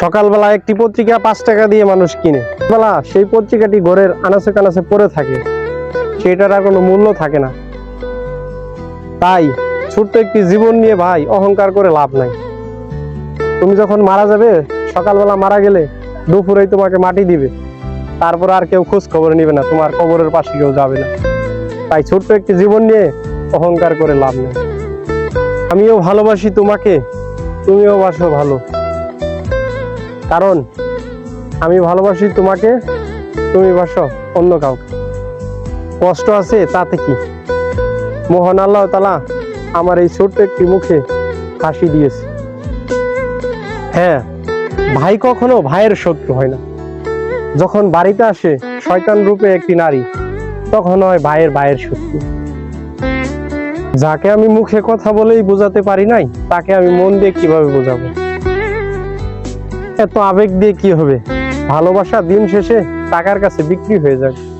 সকালবেলা একটি পত্রিকা পাঁচ টাকা দিয়ে মানুষ কিনে। বেলা সেই পত্রিকাটি ঘরের আনাচে কানাচে পড়ে থাকে। সেটার আর কোনো মূল্য থাকে না। তাই ছোট্ট একটি জীবন নিয়ে ভাই অহংকার করে লাভ নাই। তুমি যখন মারা যাবে, সকালবেলা মারা গেলে দুপুরেই তোমাকে মাটি দিবে। তারপর আর কেউ খোঁজ খবর নিবে না, তোমার কবরের পাশে কেউ যাবে না। তাই ছোট্ট একটি জীবন নিয়ে অহংকার করে লাভ নেই। আমিও ভালোবাসি তোমাকে, তুমিও বাসো ভালো। কারণ আমি ভালোবাসি তোমাকে, তুমি বাসো অন্য কাউকে। কষ্ট আছে তাতে কি? মোহন আল্লাহ তালা আমার এই ছোট্ট একটি মুখে হাসি দিয়েছে। হ্যাঁ ভাই কখনো ভাইয়ের শত্রু হয় না। যখন বাড়িতে আসে শয়তান রূপে একটি নারী, তখন হয় ভাইয়ের ভাইয়ের শত্রু। যাকে আমি মুখে কথা বলেই বোঝাতে পারি নাই, তাকে আমি মন দিয়ে কীভাবে বোঝাবো? এত আবেগ দিয়ে কি হবে? ভালোবাসা দিন শেষে টাকার কাছে বিক্রি হয়ে যাবে।